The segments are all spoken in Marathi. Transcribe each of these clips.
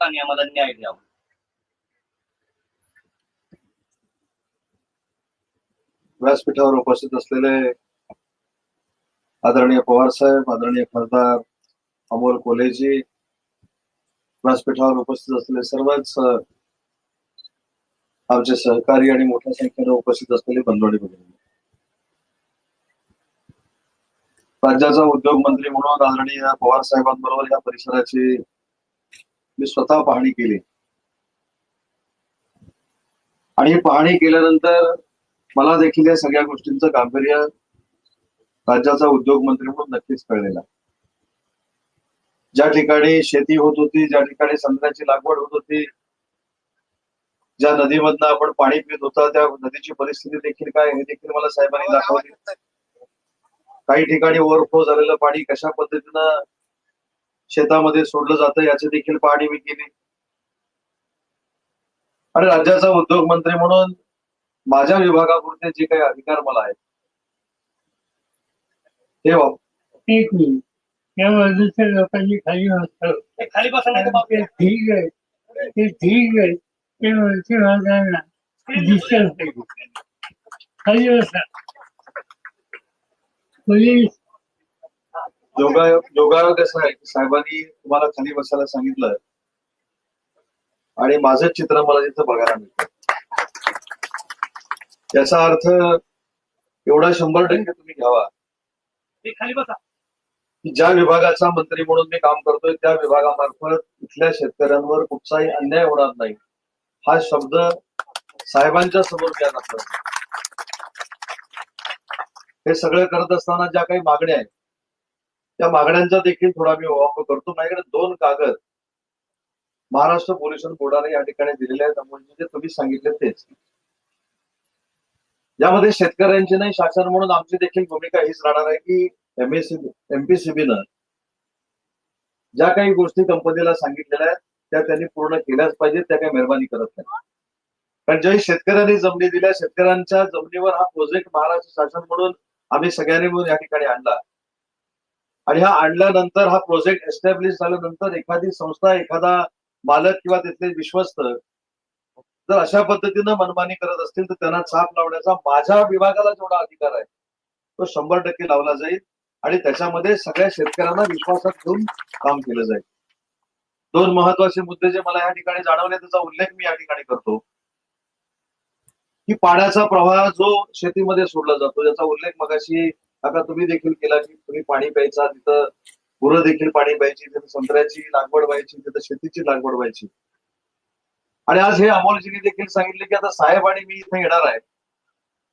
आणि आम्हाला न्याय द्यावा. व्यासपीठावर उपस्थित असलेले आदरणीय पवार साहेब आदरणीय खासदार अमोल कोलेजी व्यासपीठावर उपस्थित असलेले सर्वच आमचे सहकारी आणि मोठ्या संख्येने उपस्थित असलेले बंधवडी भगिनी. राज्याचा उद्योग मंत्री म्हणून आदरणीय पवार साहेबांबरोबर या परिसराची मी स्वतः पाहणी केली. आणि पाहणी केल्यानंतर मला देखील या सगळ्या गोष्टींचं गांभीर्य राज्याचा उद्योग मंत्री म्हणून नक्कीच कळलेला ज्या ठिकाणी शेती होत होती ज्या ठिकाणी संत्र्याची लागवड होत होती ज्या नदीमधनं आपण पाणी पित होता त्या नदीची परिस्थिती देखील काय हे देखील मला साहेबांनी दाखवली. काही ठिकाणी ओव्हरफ्लो झालेलं पाणी कशा पद्धतीनं शेतामध्ये सोडलं जातं याची देखील पाहणी मी केली. आणि राज्याचा उद्योग मंत्री म्हणून माझ्या विभागापुरते जे काही अधिकार मला आहेत ते वाप- एक मिनिट या बाजूच्या लोकांनी खाली वाचलं खाली बसा नाही तर बाप ते ठीक आहे. ते ठीक आहे. ते वरती डिस्टन्स पाहिजे खाली बसा. पोलीस योगायोग योगायोग असा आहे की साहेबांनी तुम्हाला खाली बसायला सांगितलं आणि माझं चित्र मला तिथं बघायला मिळतं. याचा अर्थ एवढा शंभर टक्के तुम्ही घ्यावा. खाली बसा. की ज्या विभागाचा मंत्री म्हणून मी काम करतोय त्या विभागामार्फत इथल्या शेतकऱ्यांवर कुठचाही अन्याय होणार नाही. हा शब्द साहेबांच्या समोर द्या लागला हे सगळं करत असताना ज्या काही मागण्या आहेत त्या मागण्यांचा देखील थोडा मी वापर करतो. माझ्याकडे दोन कागद महाराष्ट्र पोल्युशन बोर्डाने या ठिकाणी दिलेले आहेत. म्हणजे जे तुम्ही सांगितले तेच. यामध्ये शेतकऱ्यांची नाही शासन म्हणून आमची देखील भूमिका हीच राहणार आहे की एमपीसीबी एमपीसीबीनं ज्या काही गोष्टी कंपनीला सांगितलेल्या आहेत त्या त्यांनी पूर्ण केल्याच पाहिजेत त्या काही मेहरबानी करत नाही कारण ज्याही शेतकऱ्यांनी जमिनी दिल्या शेतकऱ्यांच्या जमिनीवर हा प्रोजेक्ट महाराष्ट्र शासन म्हणून आम्ही सगळ्यांनी मिळून या ठिकाणी आणला. आणि हा आणल्यानंतर हा प्रोजेक्ट एस्टॅब्लिश झाल्यानंतर एखादी संस्था एखादा मालक किंवा तिथले विश्वस्त जर अशा पद्धतीनं मनमानी करत असतील तर त्यांना छाप लावण्याचा माझ्या विभागाला जेवढा अधिकार आहे तो शंभर टक्के लावला जाईल आणि त्याच्यामध्ये सगळ्या शेतकऱ्यांना विश्वासात घेऊन काम केलं जाईल. दोन महत्त्वाचे मुद्दे जे मला या ठिकाणी जाणवले त्याचा उल्लेख मी या ठिकाणी करतो. की पाण्याचा प्रवाह जो शेतीमध्ये सोडला जातो ज्याचा उल्लेख मगाशी आता तुम्ही देखील केला की तुम्ही पाणी प्यायचा तिथं गुरं देखील पाणी प्यायची तिथं संत्र्याची लागवड व्हायची तिथं शेतीची लागवड व्हायची. आणि आज हे अमोलजीने देखील सांगितले की आता साहेब आणि मी इथे येणार आहे.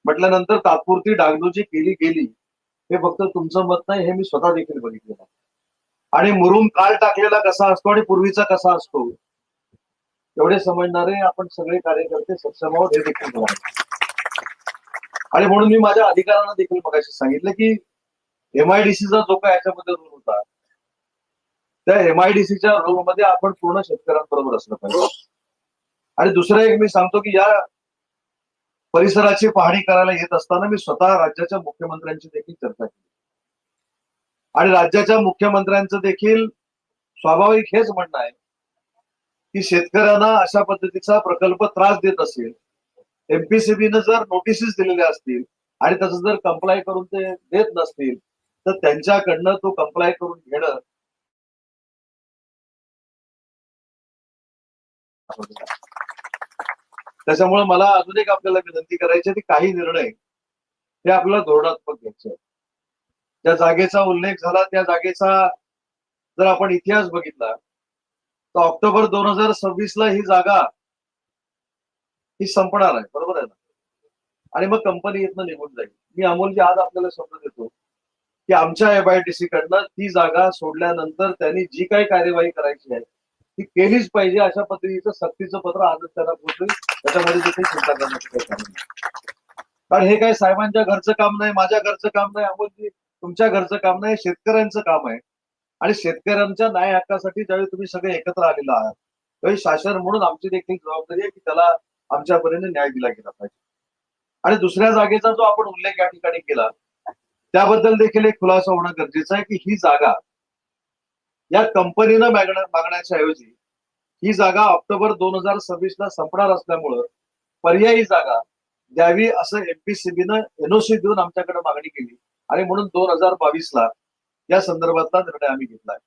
म्हटल्यानंतर तात्पुरती डागडुजी केली गेली हे फक्त तुमचं मत नाही हे मी स्वतः देखील बघितलेलं आणि मुरुम काल टाकलेला कसा असतो आणि पूर्वीचा कसा असतो एवढे समजणारे आपण सगळे कार्यकर्ते सक्षम आहोत हे देखील मला आणि म्हणून मी माझ्या अधिकाऱ्यांना देखील मगाशी सांगितलं की एमआयडीसीचा जो काय याच्यामध्ये रोल होता त्या एमआयडीसीच्या रोलमध्ये आपण पूर्ण शेतकऱ्यांबरोबर असलं पाहिजे. आणि दुसरं एक मी सांगतो की या परिसराची पाहणी करायला येत असताना मी स्वतः राज्याच्या मुख्यमंत्र्यांची देखील चर्चा केली. आणि राज्याच्या मुख्यमंत्र्यांचं देखील स्वाभाविक हेच म्हणणं आहे की शेतकऱ्यांना अशा पद्धतीचा प्रकल्प त्रास देत असेल एमपीसीबीनं जर नोटिसेस दिलेल्या असतील आणि त्याचं जर कंप्लाय करून ते देत नसतील तर त्यांच्याकडनं तो कंप्लाय करून घेणं त्याच्यामुळे मला अजून एक आपल्याला विनंती करायची आहे की काही निर्णय हे आपल्याला धोरणात्मक घ्यायचे त्या ज्या जागेचा उल्लेख झाला त्या जागेचा जर आपण इतिहास बघितला तर ऑक्टोबर दोन हजार सव्वीस ला ही जागा ही संपणार आहे. बरोबर आहे ना? आणि मग कंपनी इथनं निघून जाईल. मी अमोलजी आज आपल्याला शब्द देतो की आमच्या एमआयटीसी कडनं ती जागा सोडल्यानंतर त्यांनी जी काही कार्यवाही करायची आहे ती केलीच पाहिजे अशा पद्धतीचं सक्तीचं पत्र आजच त्यांना पोहोचेल. त्याच्यामध्ये देखील चिंता करण्याचं काही कारण नाही. कारण हे काय साहेबांच्या घरचं काम नाही माझ्या घरचं काम नाही अमोलजी तुमच्या घरचं काम नाही शेतकऱ्यांचं काम आहे. आणि शेतकऱ्यांच्या न्याय हक्कासाठी ज्यावेळी तुम्ही सगळे एकत्र आलेला आहात शासन म्हणून आमची देखील जबाबदारी आहे की त्याला आमच्या परीने न्याय दिला गेला पाहिजे. आणि दुसऱ्या जागेचा जो आपण उल्लेख या ठिकाणी केला त्याबद्दल देखील एक खुलासा होणं गरजेचं आहे की ही जागा या कंपनीनं मागण्या मागण्याच्या ऐवजी ही जागा ऑक्टोबर दोन हजार सव्वीस ला संपणार असल्यामुळं पर्यायी जागा द्यावी असं एमपीसीबीनं एनओसी देऊन आमच्याकडे मागणी केली. आणि म्हणून दोन हजार बावीस ला या संदर्भातला निर्णय आम्ही घेतलाय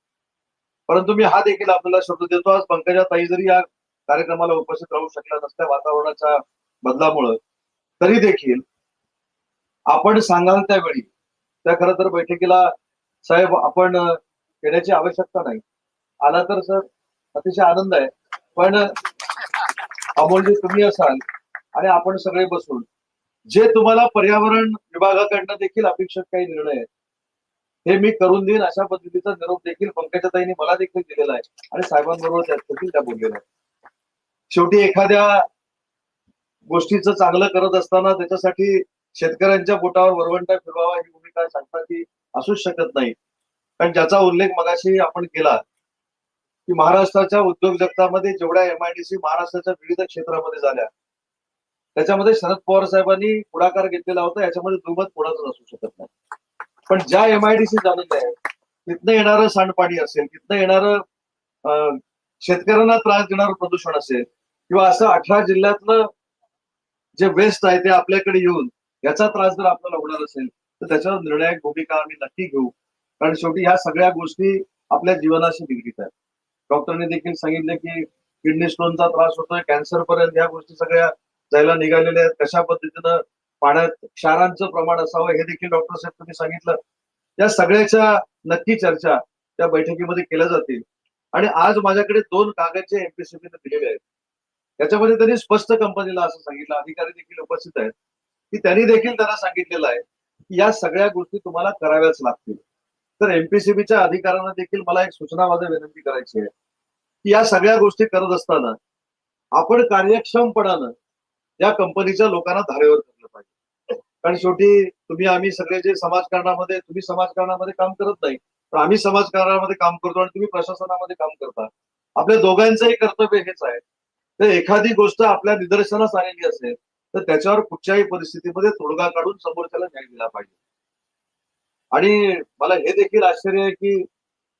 परंतु मी हा देखील आपल्याला शब्द देतो आज पंकजा ताई जरी या कार्यक्रमाला उपस्थित राहू शकल्या नसल्या वातावरणाच्या बदलामुळं तरी देखील आपण सांगाल त्यावेळी त्या खरं तर बैठकीला साहेब आपण येण्याची आवश्यकता नाही. आला तर सर अतिशय आनंद आहे. पण अमोलजी तुम्ही असाल आणि आपण सगळे बसून जे तुम्हाला पर्यावरण विभागाकडनं देखील अपेक्षित काही निर्णय आहेत हे मी करून देईन. अशा पद्धतीचा निरोप देखील पंकजाताईंनी मला देखील दिलेला आहे. आणि साहेबांबरोबर त्या देखील त्या बोललेल्या आहेत. शेवटी एखाद्या गोष्टीचं चांगलं करत असताना त्याच्यासाठी शेतकऱ्यांच्या बोटावर वरवंटा फिरवावा ही भूमिका सांगता ती असूच शकत नाही. कारण ज्याचा उल्लेख मगाशी आपण केला की महाराष्ट्राच्या उद्योग जगतामध्ये जेवढ्या एमआयडीसी महाराष्ट्राच्या विविध क्षेत्रामध्ये झाल्या त्याच्यामध्ये शरद पवार साहेबांनी पुढाकार घेतलेला होता याच्यामध्ये दुमत कोणाच असू शकत नाही. पण ज्या एमआयडीसी झालेल्या आहेत तिथनं येणारं सांडपाणी असेल तिथनं येणारं शेतकऱ्यांना त्रास देणारं प्रदूषण असेल किंवा असं अठरा जिल्ह्यातलं जे वेस्ट आहे ते आपल्याकडे येऊन याचा त्रास जर आपल्याला होणार असेल तर त्याच्यावर निर्णायक भूमिका आम्ही नक्की घेऊ. कारण शेवटी ह्या सगळ्या गोष्टी आपल्या जीवनाशी निगडीत आहेत. डॉक्टरने देखील सांगितले की किडनी स्टोनचा त्रास होतोय कॅन्सर पर्यंत ह्या गोष्टी सगळ्या जायला निघालेल्या आहेत. कशा पद्धतीनं पाण्यात क्षारांचं प्रमाण असावं हे देखील डॉक्टर साहेब तुम्ही सांगितलं. या सगळ्याच्या नक्की चर्चा त्या बैठकीमध्ये केल्या जातील. आणि आज माझ्याकडे दोन कागदचे एमपीसीबीने दिलेले आहेत. त्याच्यामध्ये त्यांनी स्पष्ट कंपनीला असं सांगितलं अधिकारी देखील उपस्थित आहेत की त्यांनी देखील त्यांना सांगितलेलं आहे की या सगळ्या गोष्टी तुम्हाला कराव्याच लागतील. तर एमपीसीबीच्या अधिकाऱ्यांना देखील मला एक सूचना माझं विनंती करायची आहे की या सगळ्या गोष्टी करत असताना आपण कार्यक्षमपणानं या कंपनीच्या लोकांना धारेवर धरलं पाहिजे. कारण शेवटी तुम्ही आम्ही सगळे जे समाजकारणामध्ये तुम्ही समाजकारणामध्ये काम करत नाही पण आम्ही समाजकारणामध्ये काम करतो आणि तुम्ही प्रशासनामध्ये काम करता. आपल्या दोघांचंही कर्तव्य हेच आहे. तर एखादी गोष्ट आपल्या निदर्शनास आलेली असेल तर त्याच्यावर कुठच्याही परिस्थितीमध्ये तोडगा काढून समोरच्याला न्याय दिला पाहिजे. आणि मला हे देखील आश्चर्य आहे की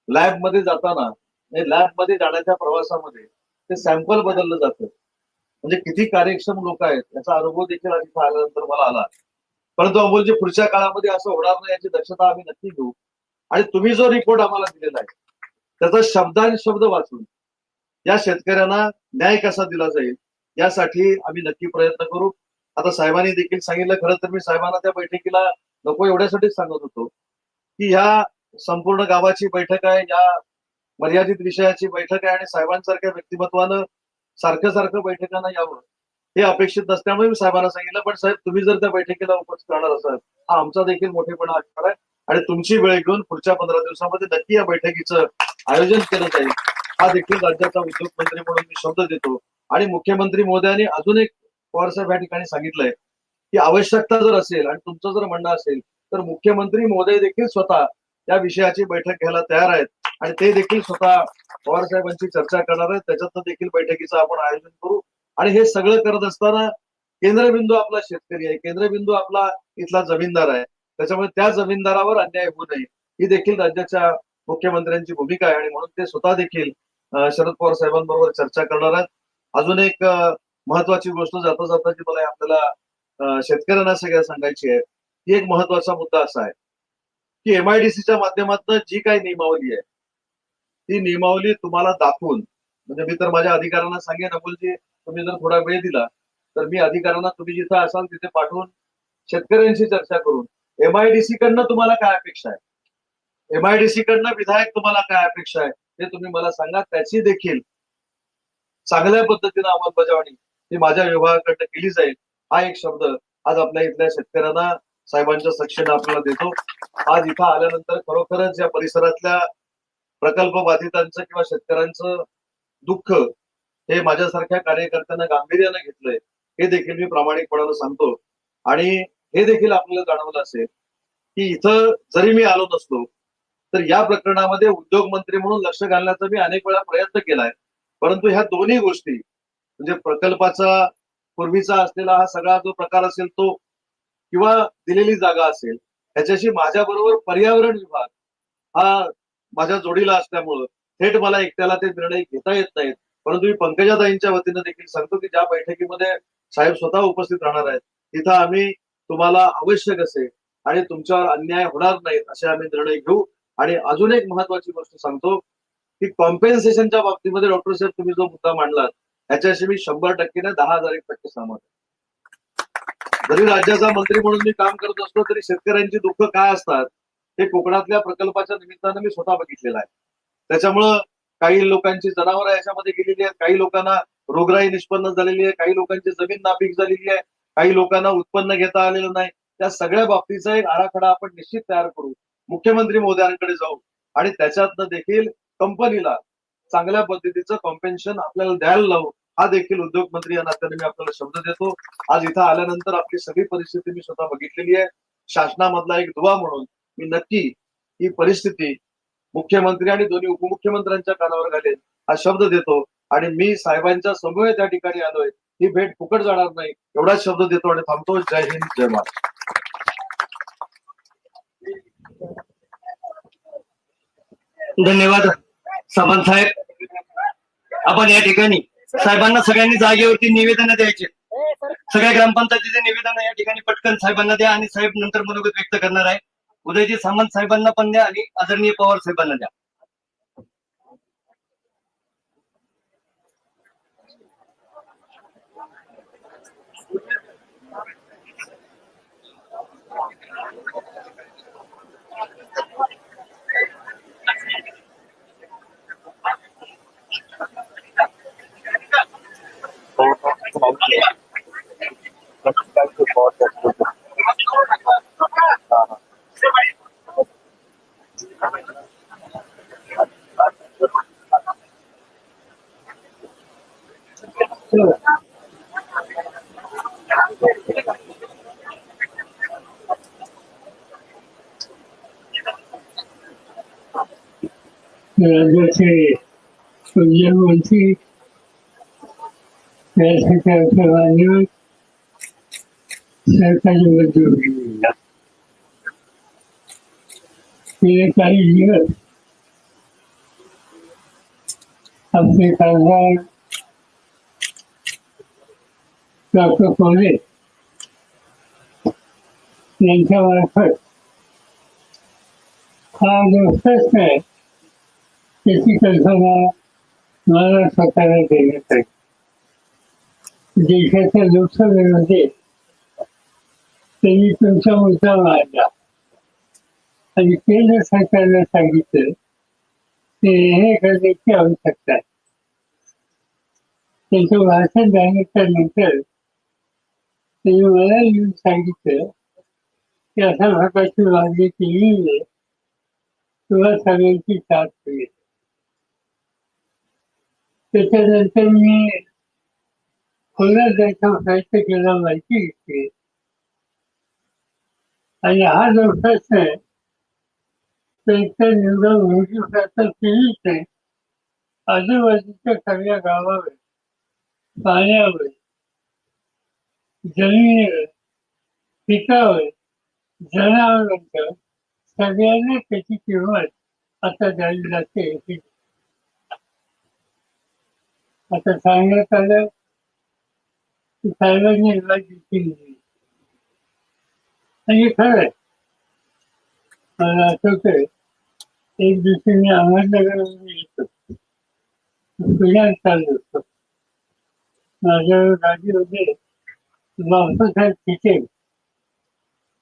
लॅबमध्ये जाताना म्हणजे लॅबमध्ये जाण्याच्या प्रवासामध्ये ते सॅम्पल बदललं जातं. म्हणजे किती कार्यक्षम लोक आहेत याचा अनुभव देखील आधी आल्यानंतर मला आला. परंतु अमोलजी पुढच्या काळामध्ये असं होणार नाही याची दक्षता आम्ही नक्की घेऊ. आणि तुम्ही जो रिपोर्ट आम्हाला दिलेला आहे त्याचा शब्दान शब्द वाचून या शेतकऱ्यांना न्याय कसा दिला जाईल? यासाठी आम्ही नक्की प्रयत्न करू. आता साहेबांनी देखील सांगितलं खरं तर मी साहेबांना त्या बैठकीला नको एवढ्यासाठीच सांगत होतो की ह्या संपूर्ण गावाची बैठक आहे या मर्यादित विषयाची बैठक आहे आणि साहेबांसारख्या व्यक्तिमत्वानं सारखं सारखं बैठकांना यावं हे अपेक्षित नसल्यामुळे मी साहेबांना सांगितलं पण साहेब तुम्ही जर त्या बैठकीला उपस्थित राहणार असाल हा आमचा देखील मोठेपणा असणार आहे आणि तुमची वेळ घेऊन पुढच्या पंधरा दिवसामध्ये नक्की या बैठकीचं आयोजन केलं जाईल. हा देखील राज्याचा उद्योगमंत्री म्हणून मी शब्द देतो. आणि मुख्यमंत्री मोदयांनी अजून एक पवारसाहेब या ठिकाणी सांगितलंय की आवश्यकता जर असेल आणि तुमचं जर म्हणणं असेल तर मुख्यमंत्री मोदय देखील स्वतः या विषयाची बैठक घ्यायला तयार आहेत. आणि ते देखील स्वतः पवार साहेबांची चर्चा करणार आहेत. त्याच्यातनं देखील बैठकीचं आपण आयोजन करू. आणि हे सगळं करत असताना केंद्रबिंदू आपला शेतकरी आहे. केंद्रबिंदू आपला इथला जमीनदार आहे. त्याच्यामुळे त्या जमीनदारावर अन्याय होऊ नये. ही देखील राज्याच्या मुख्यमंत्र्यांची भूमिका आहे. आणि म्हणून ते स्वतः देखील शरद पवार साहेबांबरोबर चर्चा करणार आहेत. अजून एक महत्वाची गोष्ट जाता जाता जी मला आपल्याला शेतकऱ्यांना सगळ्या सांगायची आहे ती एक महत्त्वाचा मुद्दा असा आहे की एमआयडीसीच्या माध्यमातून जी काही नियमावली आहे ती नियमावली तुम्हाला दाखवून म्हणजे मी तर माझ्या अधिकाऱ्यांना सांगेन अमोलजी तुम्ही जर थोडा वेळ दिला तर मी अधिकाऱ्यांना तुम्ही जिथं असाल तिथे पाठवून शेतकऱ्यांशी चर्चा करून एमआयडीसी कडनं तुम्हाला काय अपेक्षा आहे? एमआयडीसी कडनं विधायक तुम्हाला काय अपेक्षा आहे? ते तुम्ही मला सांगा त्याची देखील चांगल्या पद्धतीनं अंमलबजावणी ही माझ्या विभागाकडनं केली जाईल. हा एक शब्द आज आपल्या इथल्या शेतकऱ्यांना साहेबांच्या सक्षेने आपल्याला देतो. आज इथं आल्यानंतर खरोखरच या परिसरातल्या प्रकल्प बाधितांचं किंवा शेतकऱ्यांचं दुःख हे माझ्यासारख्या कार्यकर्त्यांना गांभीर्यानं घेतलंय हे देखील मी प्रामाणिकपणानं सांगतो. आणि हे देखील आपल्याला जाणवलं असेल की इथं जरी मी आलो नसलो तर या प्रकरणामध्ये उद्योग मंत्री म्हणून लक्ष घालण्याचा मी अनेक वेळा प्रयत्न केलाय. परंतु ह्या दोन्ही गोष्टी म्हणजे प्रकल्पाचा पूर्वीचा असलेला हा सगळा जो प्रकार असेल तो किंवा दिलेली जागा असेल ह्याच्याशी माझ्याबरोबर पर्यावरण विभाग हा माझ्या जोडीला असल्यामुळं थेट मला एकट्याला ते निर्णय घेता येत नाहीत. परंतु मी पंकजाताईंच्या वतीनं देखील सांगतो की ज्या बैठकीमध्ये साहेब स्वतः उपस्थित राहणार आहेत तिथं आम्ही तुम्हाला आवश्यक असेल आणि तुमच्यावर अन्याय होणार नाहीत असे आम्ही निर्णय घेऊ. आणि अजून एक महत्वाची गोष्ट सांगतो की कॉम्पेन्सेशनच्या बाबतीमध्ये डॉक्टर साहेब तुम्ही जो मुद्दा मांडलात याच्याशी मी शंभर टक्के ना दहा हजार एक टक्के सहमत जरी राज्याचा मंत्री म्हणून मी काम करत असलो तरी शेतकऱ्यांची दुःख काय असतात हे कोकणातल्या प्रकल्पाच्या निमित्तानं मी स्वतः बघितलेलं आहे. त्याच्यामुळं काही लोकांची जनावरं याच्यामध्ये गेलेली आहेत काही लोकांना रोगराई निष्पन्न झालेली आहे काही लोकांची जमीन नापीक झालेली आहे काही लोकांना उत्पन्न घेता आलेलं नाही. त्या सगळ्या बाबतीचा एक आराखडा आपण निश्चित तयार करू. मुख्यमंत्री मोदयांकडे जाऊ आणि त्याच्यातनं देखील कंपनीला चांगल्या पद्धतीचं कॉम्पेन्शन आपल्याला द्यायला लावू हा देखील उद्योग मंत्री या नात्याने मी आपल्याला शब्द देतो. आज इथं आल्यानंतर आपली सगळी परिस्थिती मी स्वतः बघितलेली आहे. शासनामधला एक दुवा म्हणून मी नक्की ही परिस्थिती मुख्यमंत्री आणि दोन्ही उपमुख्यमंत्र्यांच्या कानावर घालेल हा शब्द देतो. आणि मी साहेबांच्या समूह त्या ठिकाणी आलोय. ही भेट फुकट जाणार नाही एवढाच शब्द देतो आणि थांबतो. जय हिंद जय महाराष्ट्र. धन्यवाद सामंत साहेब. आपण या ठिकाणी साहेबांना सगळ्यांनी जागेवरती निवेदन द्यायचे. सगळ्या ग्रामपंचायतीचे निवेदन या ठिकाणी पटकन साहेबांना द्या आणि साहेब नंतर मनोगत व्यक्त करणार आहे. उदयजी सामंत साहेबांना पण द्या आणि आदरणीय पवार साहेबांना द्या. राज्याचे उद्योगमंत्री या सरकारच्या मान्यवर सरकारी उद्योगींना गेले काही आपले खासदार डॉक्टर कोले यांच्या मार्फत हा जो प्रश्न आहे त्याची कल्पना मला स्वतःला देण्यात आली देशाच्या लोकसभेमध्ये त्यांनी तुमचा मुद्दा मांडला. आणि केंद्र सरकारला सांगितलं की हे करण्याची आवश्यकता आहे. त्यांचं भाषण झाल्याच्यानंतर त्यांनी मला येऊन सांगितलं की अशा प्रकारची मागणी केली आहे तुला सगळ्यांची साथ होईल त्याच्यानंतर मी पुन्हा जायचा प्रयत्न केला माहिती घेतली आणि हा जो प्रश्न आहे निवडून केलीच आजूबाजूच्या सगळ्या गावावर पाण्यावर जमिनीवर पिकावर जनावरांचं सगळ्यांना त्याची किंमत आता द्यावी लागते आता सांगण्यात आलं की साहेबांनी केली आणि हे खरं आहे. मला आठवतंय एक दिवशी मी अहमदनगरमध्ये येतो. पुण्यात चाललो होतो. माझ्या गाडीमध्ये बाबासाहेब तिथे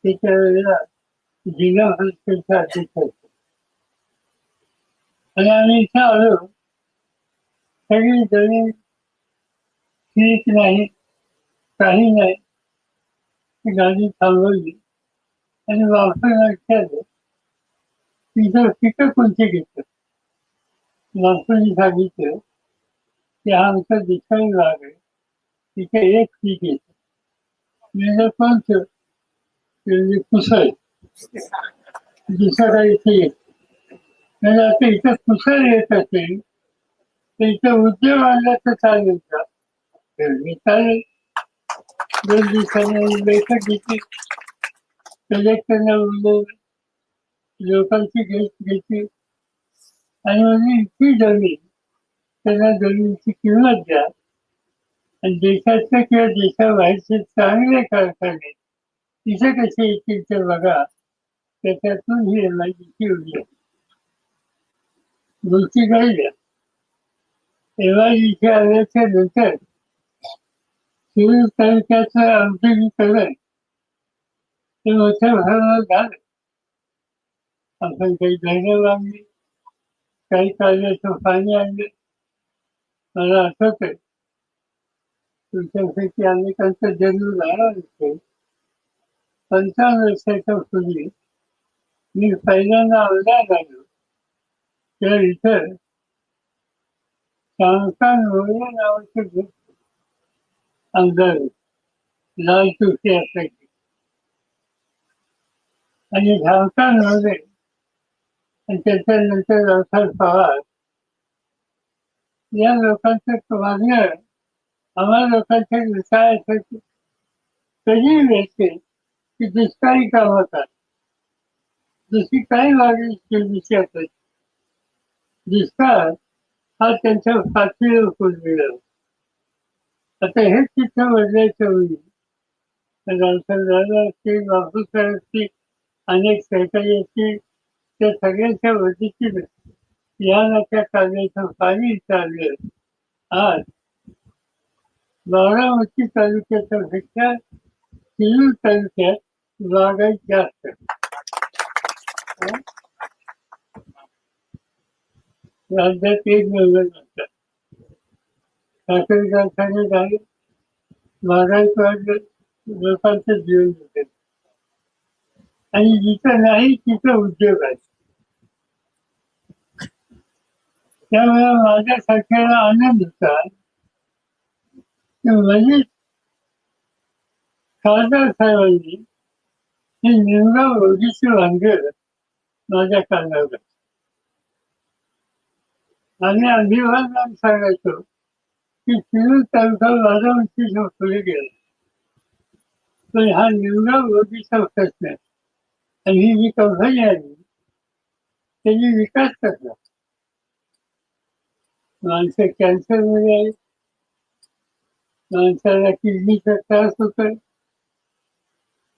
त्याच्या वेळेला जिल्हा हॉस्पिटलचा अध्यक्ष होतो. आणि आम्ही इथं आलो. सगळी जमीन ठीक नाही काही नाही। ती गाडी थांबवली आणि वापरायला विचारलं तिथं पिकं कोणते घेतं वापराने सांगितलं की हा आमचा दुसरा भाग आहे तिथे एक पीक येतं म्हणजे कोणतं म्हणजे कुसळ दुसरं काही इथे येत म्हणजे आता इथं कुसळ येत असेल तर उद्योग आणला तर चालेल का? तर मी चालेल दोन दिवसांनी बैठक घेतली. कलेक्टरना बोलले लोकांची घेत घेतली. आणि म्हणजे इतकी जमीन त्यांना जमिनीची किंमत द्या. आणि देशातल्या किंवा देशाबाहेरचे चांगले कारखाने तिथे कसे येतील ते बघा. त्याच्यातून ही एम आय डीची ची गोष्टी कळल्या आल्याच्यानंतर शिरूर तालुक्याचं औद्योगिकरण हे मोठ्या प्रमाणात झालं आपण काही धरणं बांधली काही काढल्याचं पाणी आणलं. मला आठवत आहे तुमच्यापैकी अनेकांचा जन्म झाला नसेल पंचावन्न वर्षाच्या पूर्वी मी पहिल्यांदा आमदार झालो. तर इथं शामकान मोरे नावाचे ग्रुप आमदार लाल टोपी असायची. आणि शामकान मोरे आणि त्याच्यानंतर रावसाहेब पवार या लोकांचं मागणं आम्हा लोकांच्या काय असायचं. कधी मिळते की दुष्काळी काम होतात? दुसरी काही मागणी केलीची असायची दुष्काळ हा त्यांच्या पातळीवर कोणलेला आता हे चित्र बदलायचं होईल रामसाहेब बापूसाहेबची अनेक सहकारी त्या सगळ्यांच्या वतीची या नात्या कार्याचं पाणी चाललं आज बारामती तालुक्याच्या पेक्षा शिरूर तालुक्यात बागायत जास्त राज्यात एक निर्णय नसतात साखर कारखाने झाले. बागायत वाढलं. लोकांचं जीवन होते आणि जिथं नाही तिथं उद्योग आहे. त्यामुळे माझ्यासारख्याला आनंद होता. म्हणजे खासदार साहेबांनी हे निमगा ओढीचे भानगड माझ्या कानावर. आणि अभिमान सांगायचो की तिने त्यांचा बारामतीच्या पुढे गेला. पण हा निमगा ओढीचा प्रश्न आणि ही जी कंपनी आली त्याची विकास करतात माणसं कॅन्सरमध्ये आहे माणसाला किडनीचा त्रास होतोय.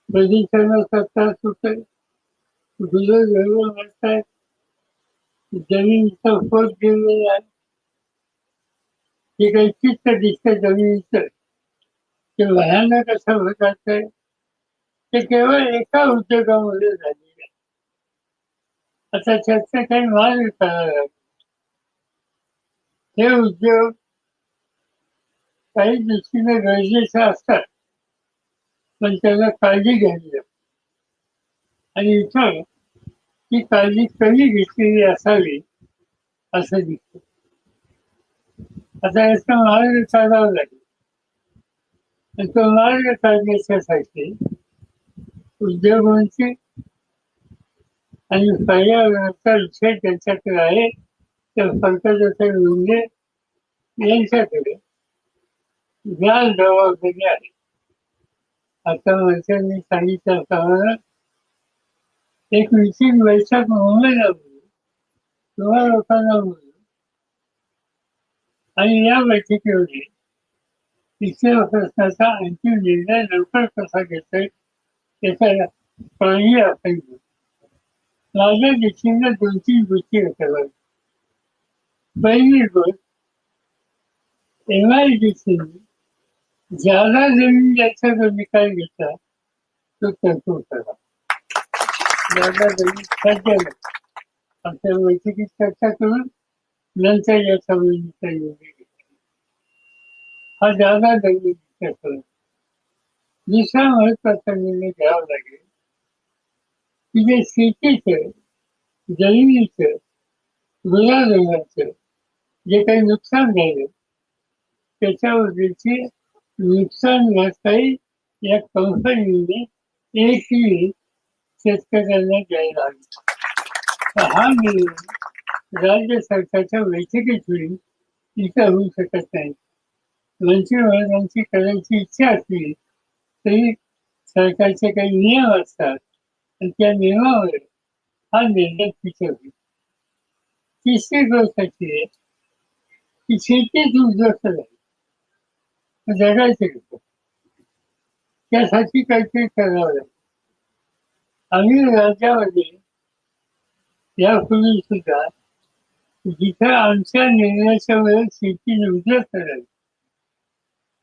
प्रदूषणाचा त्रास होतोय. गुजर जवळ म्हणतायत जमिनीचा पोट घेऊन आहे. हे काही चित्त दिसतं जमिनीचं ते भयानक असं होत असतं ते केवळ एका उद्योगामुळे झालेलं आहे. आता त्याचा काही मार्ग करावा हे उद्योग काही दृष्टीने गरजेचे असतात. पण त्याला काळजी घ्यावी लागते. आणि इथं ती काळजी कमी घेतलेली असावी असं दिसत. आता याचा मार्ग काढावा लागेल. तो मार्ग काढण्याच्यासाठी उद्योगांची आणि पर्यावरणाचा विषय त्यांच्याकडे आहे. तर पंकजाचा मुंडे यांच्याकडे ज्ञान जबाबदारी आहे. आता मंत्र्यांनी सांगितल्याप्रमाणे एक मिटिंग वैशाख मुंबईला बोलू किंवा लोकांना बोलू आणि या बैठकीमध्ये तिसऱ्या प्रश्नाचा अंतिम निर्णय लवकर कसा घेतोय त्याचा पाणी आपण घेऊ माझ्या दोन तीन गोष्टी कराव्या पहिली गोष्ट एम आय डी ज्यादा जमीन ज्याचा जो निकाल घेतला तो तरतूद करा ज्यादा जमीन आमच्या बैठकीत चर्चा करून नंतर या जमिनीचा योग्य घेतला हा ज्यादा जमिनीचा करून दुसरा महत्त्वाचा निर्णय घ्यावा लागेल की जे शेतीचं जमिनीचं गुलाबाचं जे काही नुकसान झालं त्याच्यावरची नुकसान भरपाई या कंपनीने एकही शेतकऱ्यांना द्यायला हवी हा निर्णय राज्य सरकारच्या बैठकीत होईल इथं होऊ शकत नाही. मंत्रिमंडळांची करायची इच्छा असली तरी सरकारचे काही नियम असतात आणि त्या नियमावर हा निर्णय तिथे होईल. तिसरी गोष्ट अशी आहे की शेतीच उद्ध्वस्त झाली जगायचं त्यासाठी काहीतरी करावं लागेल आम्ही राज्यामध्ये यापूर्वी सुद्धा जिथे आमच्या निर्णयाच्या वेळेस शेती उद्ध्वस्त करेल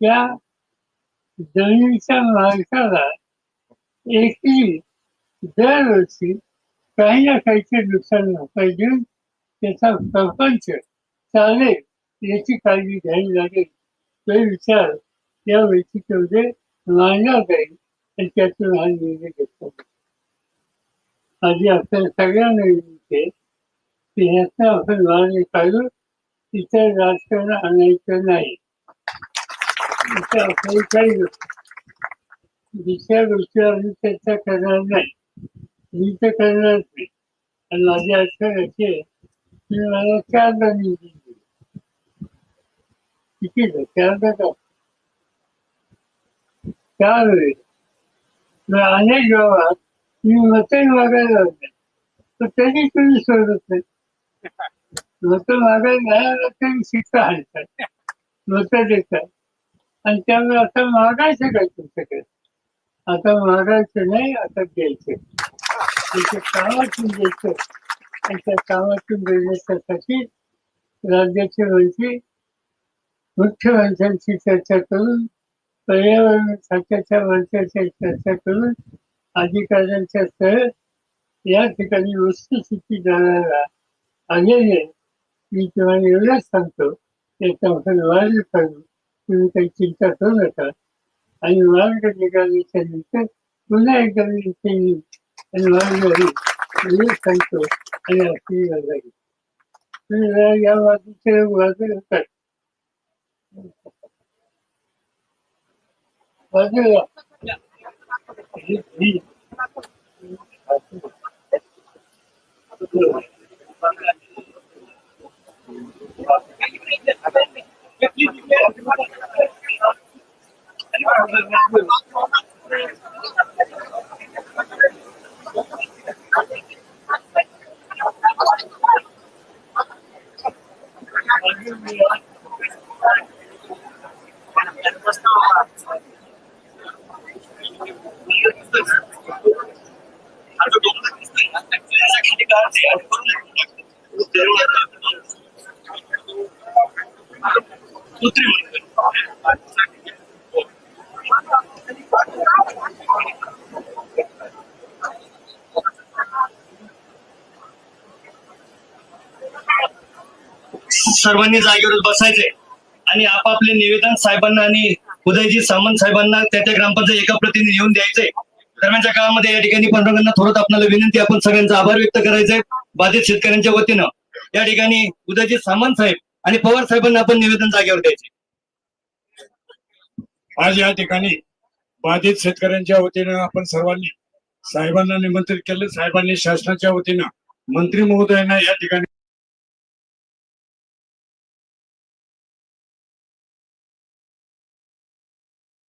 त्या जमिनीच्या मालकाला एकही दरवर्षी काही ना काहीचे नुकसान भरपाई देऊन त्याचा प्रपंच चालेल याची काळजी घ्यावी लागेल. तो विचार या बैठकीमध्ये मांडला जाईल आणि त्यातून हा निर्णय घेतला माझी आधी आपल्या सगळ्यांना विनंती आहे की ह्याचं आपण मार्ग काढू इतर राजकारण आणायचं नाही. इथं आपल्याला काही दुसऱ्या गोष्टीवर आम्ही चर्चा करणार नाही. मी तर करणार नाही. आणि माझी अडचण अशी आहे की मला चारदा निवडून किती चारदा का अनेक गावात मी वचन मागायला लागले. तर त्यांनी तुम्ही सोडत नाही. वचन मागायला नाही तरी शिक्षा आणतात मतं देतात. आणि त्यामुळे आता मागायचं काय तुमच्याकडे? आता मागायचं नाही आता द्यायचं त्याच्या कामातून द्यायचं. आणि त्या कामातून देण्यासाठी राज्याचे मंत्री मुख्यमंत्र्यांशी चर्चा करून पर्यावरण खात्याच्या मंत्र्याची चर्चा करून अधिकाऱ्यांच्या सह या ठिकाणी वस्तुस्थिती जाणारा आलेले मी तुम्हाला एवढंच सांगतो त्याचा आपण मार्ग काढू तुम्ही काही चिंता करू नका आणि मार्ग निघाल्याच्या नंतर पुन्हा एकदा मी इथे येईन आणि मार्ग होईल एवढंच सांगतो आणि आशीर्वाद लागेल तुम्ही जरा या बाजूचे बाजू होतात बाजूला सर्वांनी जागेवर बसायचे. आणि आपापले निवेदन साहेबांना आणि उदयजी सामंत साहेबांना त्या त्या ग्रामपंचायत एका प्रतिनिधी येऊन द्यायचे. दरम्यानच्या काळामध्ये या ठिकाणी पंतप्रधानांना थोडं आपल्याला विनंती आपण सगळ्यांचा आभार व्यक्त करायचंय बाधित शेतकऱ्यांच्या वतीनं. या ठिकाणी उदयजी सामंत साहेब आणि पवार साहेबांना आपण निवेदन जागेवर द्यायचे. आज या ठिकाणी बाधित शेतकऱ्यांच्या वतीनं आपण सर्वांनी साहेबांना निमंत्रित केलं. साहेबांनी शासनाच्या वतीनं मंत्री महोदयांना या ठिकाणी